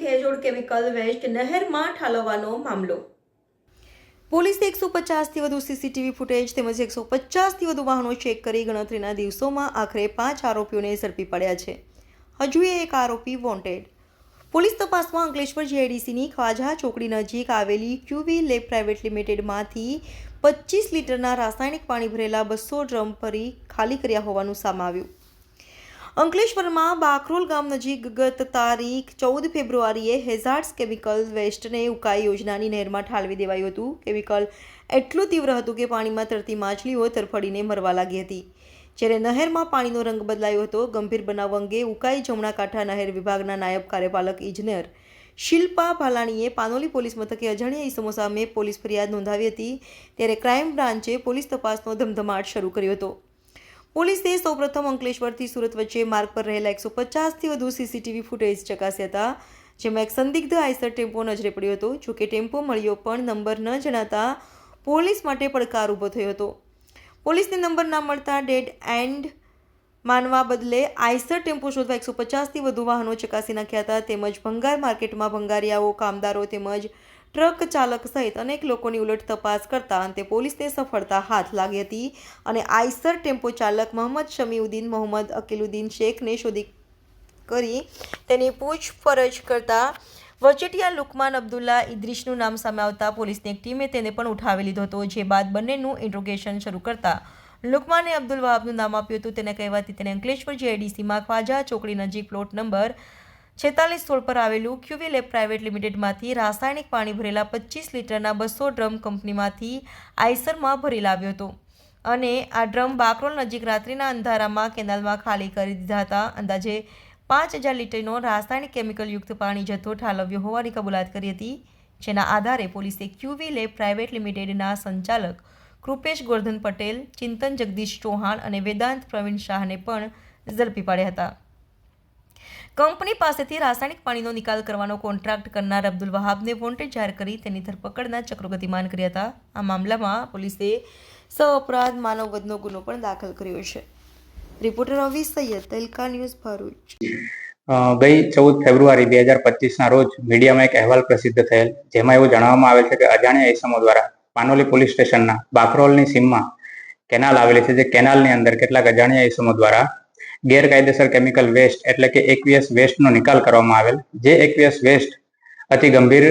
હેજોડ chemical waste નહેરમાં ઠાલવવાનો મામલો. પોલીસે એકસો પચાસથી વધુ સીસીટીવી ફૂટેજ તેમજ એકસો પચાસથી વધુ વાહનો ચેક કરી ગણતરીના દિવસોમાં આખરે પાંચ આરોપીઓને ઝડપી પડ્યા છે. હજુ એક આરોપી વોન્ટેડ. પોલીસ તપાસમાં અંકલેશ્વર જીઆઈડીસીની ખ્વાજા ચોકડી નજીક આવેલી ક્યુવી લેબ પ્રાઇવેટ લિમિટેડમાંથી પચીસ લીટરના રાસાયણિક પાણી ભરેલા બસો ડ્રમ ભરી ખાલી કર્યા હોવાનું સામે આવ્યું. અંકલેશ્વરમાં બાકરોલ ગામ નજીક ગત તારીખ ચૌદ ફેબ્રુઆરીએ હેઝાર્ડ્સ કેમિકલ વેસ્ટને ઉકાઈ યોજનાની નહેરમાં ઠાલવી દેવાયું હતું. કેમિકલ એટલું તીવ્ર હતું કે પાણીમાં તરતી માછલીઓ તરફડીને મરવા લાગી હતી. જ્યારે નહેરમાં પાણીનો રંગ બદલાયો હતો, ગંભીર બનાવ અંગે ઉકાઈ જમણા કાંઠા નહેર વિભાગના નાયબ કાર્યપાલક ઇજનેર શિલ્પા ભાલાણીએ પાનોલી પોલીસ મથકે અજાણ્યા ઇસમો સામે પોલીસ ફરિયાદ નોંધાવી હતી. ત્યારે ક્રાઇમ બ્રાન્ચે પોલીસ તપાસનો ધમધમાટ શરૂ કર્યો હતો. પોલીસે સૌપ્રથમ અંકલેશ્વરથી સુરત વચ્ચે માર્ગ પર રહેલા એકસો પચાસથી વધુ સીસીટીવી ફૂટેજ ચકાસ્યા હતા, જેમાં એક સંદિગ્ધ આઈસર ટેમ્પો નજરે પડ્યો હતો જોકે ટેમ્પો મળ્યો પણ નંબર ન જણાતા પોલીસ માટે પડકાર ઊભો થયો હતો. પોલીસને નંબર ના મળતા ડેડ એન્ડ માનવા બદલે આઈસર ટેમ્પો શોધવા એકસો પચાસથી વધુ વાહનો ચકાસી નાખ્યા હતા, તેમજ ભંગાર માર્કેટમાં ભંગારિયાઓ, કામદારો તેમજ ટ્રક ચાલક સહિત અનેક લોકોની ઉલટ તપાસ કરતા અંતે પોલીસને સફળતા હાથ લાગી હતી અને આઈસર ટેમ્પો ચાલક મોહમ્મદ શમીઉદ્દીન, મોહમ્મદ અકીલુદ્દીન શેખને શોધી કરી તેની પૂછપરછ કરતા વચેટિયા લુકમાન અબ્દુલ્લા ઇદ્રીશનું નામ સામે આવતા પોલીસની એક ટીમે તેને પણ ઉઠાવી લીધો હતો, જે બાદ બંનેનું ઇન્ટ્રોગેશન શરૂ કરતા લુકમાને અબ્દુલ વહાબનું નામ આપ્યું હતું. તેને કહેવાથી તેને અંકલેશ્વર જીઆઈડીસીમાં ખ્વાજા ચોકડી નજીક પ્લોટ નંબર છેતાલીસ સોળ પર આવેલું ક્યુવી લેબ પ્રાઇવેટ લિમિટેડમાંથી રાસાયણિક પાણી ભરેલા પચીસ લીટરના બસો ડ્રમ કંપનીમાંથી આઈસરમાં ભરી લાવ્યો હતો. અને આ ડ્રમ બાકરોલ નજીક રાત્રિના અંધારામાં કેનાલમાં ખાલી કરી દીધા હતા. અંદાજે પાંચ હજાર લીટરનો રાસાયણિક કેમિકલયુક્ત પાણી જથ્થો ઠાલવ્યો હોવાની કબૂલાત કરી હતી, જેના આધારે પોલીસે ક્યુવી લેબ પ્રાઇવેટ લિમિટેડના સંચાલક કૃપેશ ગોર્ધન પટેલ, ચિંતન જગદીશ ચૌહાણ અને વેદાંત પ્રવીણ શાહને પણ ઝડપી પાડ્યા હતા. કંપની પાસેથી રાસાયણિક પાણીનો નિકાલ કરવાનો કોન્ટ્રાક્ટ કરનાર અબ્દુલ વહાબને વોન્ટેડ જાહેર કરી તેની ધરપકડના ચક્રો ગતિમાન કર્યા હતા. આ મામલામાં પોલીસે સ અપરાધ માનવવધનો ગુનો પણ દાખલ કર્યો છે. Reporter Ravi Saiyed, Tehelka news Bharuch. ગઈ ચૌદ ફેબ્રુઆરી બે હજાર પચીસના રોજ મીડિયામાં એક અહેવાલ પ્રસિદ્ધ થયેલ, જેમાં એવું જણાવવામાં આવેલ છે કે અજાણ્યા ઇસમો દ્વારા પાનોલી પોલીસ સ્ટેશનના બાકરોલની સીમમાં કેનાલ આવેલી છે, જે કેનાલની અંદર કેટલાક અજાણ્યા ઇસમો દ્વારા ગેરકાયદેસર કેમિકલ વેસ્ટ એટલે કે એકવીએસ વેસ્ટનો નિકાલ કરવામાં આવેલ. જે એકવીએસ વેસ્ટ અતિ ગંભીર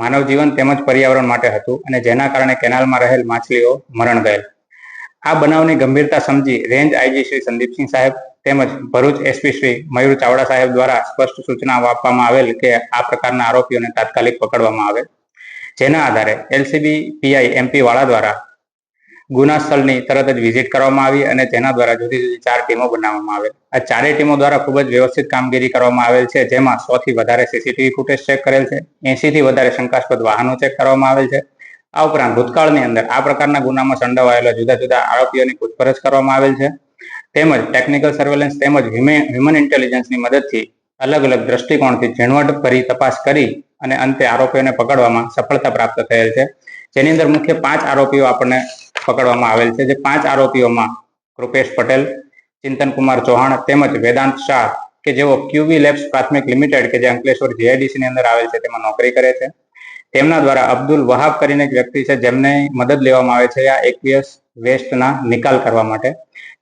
માનવ જીવન તેમજ પર્યાવરણ માટે હતું અને જેના કારણે કેનાલમાં રહેલ માછલીઓ મરણ ગયેલ. આ બનાવની ગંભીરતા સમજી રેન્જ આઈજી શ્રી સંદીપસિંહ સાહેબ તેમજ ભરૂચ એસપી શ્રી મયુર ચાવડા સાહેબ દ્વારા સ્પષ્ટ સૂચના આપવામાં આવેલ કે આ પ્રકારના આરોપીઓને તાત્કાલિક પકડવામાં આવે. જેના આધારે એલસીબી પીઆઈ એમપી વાળા દ્વારા ગુના સ્થળની તરત જ વિઝિટ કરવામાં આવી અને તેના દ્વારા જુદી જુદી ચાર ટીમો બનાવવામાં આવેલ. આ ચારેય ટીમો દ્વારા ખૂબ જ વ્યવસ્થિત કામગીરી કરવામાં આવેલ છે, જેમાં સો થી વધારે સીસીટીવી ફૂટેજ ચેક કરેલ છે એસી થી વધારે શંકાસ્પદ વાહનો ચેક કરવામાં આવેલ છે. આ ઉપરાંત ભૂતકાળની અંદર આ પ્રકારના ગુનામાં સંડોવાયેલા જુદા જુદા આરોપીઓની પૂછપરછ કરવામાં આવેલ છે. તેમજ ટેકનિકલ સર્વેલન્સ તેમજ હ્યુમન ઇન્ટેલિજન્સની મદદથી અલગ અલગ દ્રષ્ટિકોણથી ઝીણવટ ભરી તપાસ કરી અને અંતે આરોપીઓને પકડવામાં સફળતા પ્રાપ્ત થયેલ છે. જેની અંદર મુખ્ય પાંચ આરોપીઓ આપણને પકડવામાં આવેલ છે. જે પાંચ આરોપીઓમાં કૃપેશ પટેલ, ચિંતન કુમાર ચૌહાણ તેમજ વેદાંત શાહ કે જેઓ ક્યુબી લેબ્સ પ્રાથમિક લિમિટેડ કે જે અંકલેશ્વર જીઆઈડીસી ની અંદર આવેલ છે તેમાં નોકરી કરે છે. તેમના દ્વારા અબ્દુલ વહાબ કરીને એક વ્યક્તિ છે જેમને મદદ લેવામાં આવે છે આ એકવીએસ વેસ્ટના નિકાલ કરવા માટે.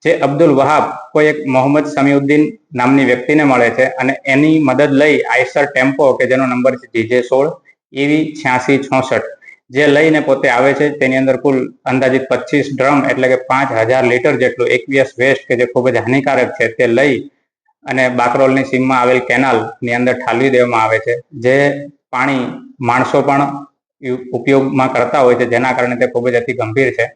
જે અબ્દુલ વહાબ કોઈ એક મોહમ્મદ સમીઉદ્દીન નામની વ્યક્તિને મળે છે અને એની મદદ લઈ આઈસર ટેમ્પો, કે જેનો નંબર છે જીજે સોળ ઈવી છ્યાસી છોસઠ જે લઈને પોતે આવે છે, તેની અંદર કુલ અંદાજિત પચીસ ડ્રમ એટલે કે પાંચ હજાર લીટર જેટલું એકવીએસ વેસ્ટ કે જે ખૂબ જ હાનિકારક છે તે લઈ અને બાકરોલની સીમમાં આવેલ કેનાલની અંદર ઠાલવી દેવામાં આવે છે. જે પાણી માણસો પણ ઉપયોગમાં કરતા હોય છે, જેના કારણે તે ખૂબ જ અતિ ગંભીર છે.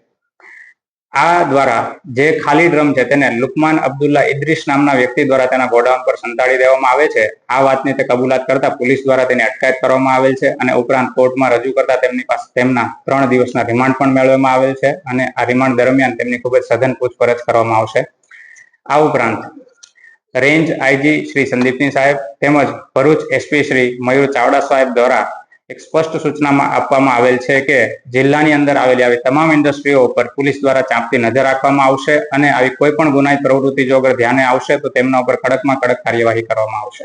આ દ્વારા જે ખાલી ડ્રમ છે તેને લુકમાન અબ્દુલ્લા ઇદ્રીસ નામના વ્યક્તિ દ્વારા તેના ગોડાઉન પર સંતાડી દેવામાં આવે છે. આ વાતની તે કબૂલાત કરતા પોલીસ દ્વારા તેની અટકાયત કરવામાં આવેલ છે અને ઉપરાંત કોર્ટમાં રજૂ કરતા તેમની પાસે તેમના ત્રણ દિવસના રિમાન્ડ પણ મેળવવામાં આવેલ છે અને આ રિમાન્ડ દરમિયાન તેમની ખૂબ જ સઘન પૂછપરછ કરવામાં આવશે. આ ઉપરાંત રેન્જ આઈજી શ્રી સંદીપની સાહેબ તેમજ ભરૂચ એસપી શ્રી મયુર ચાવડા સાહેબ દ્વારા એક સ્પષ્ટ સૂચનામાં આપવામાં આવેલ છે કે જિલ્લાની અંદર આવેલી આવી તમામ ઇન્ડસ્ટ્રીઓ ઉપર પોલીસ દ્વારા ચાંપતી નજર રાખવામાં આવશે અને આવી કોઈ પણ ગુનાહિત પ્રવૃત્તિ જો અગર ધ્યાને આવશે તો તેમના ઉપર કડકમાં કડક કાર્યવાહી કરવામાં આવશે.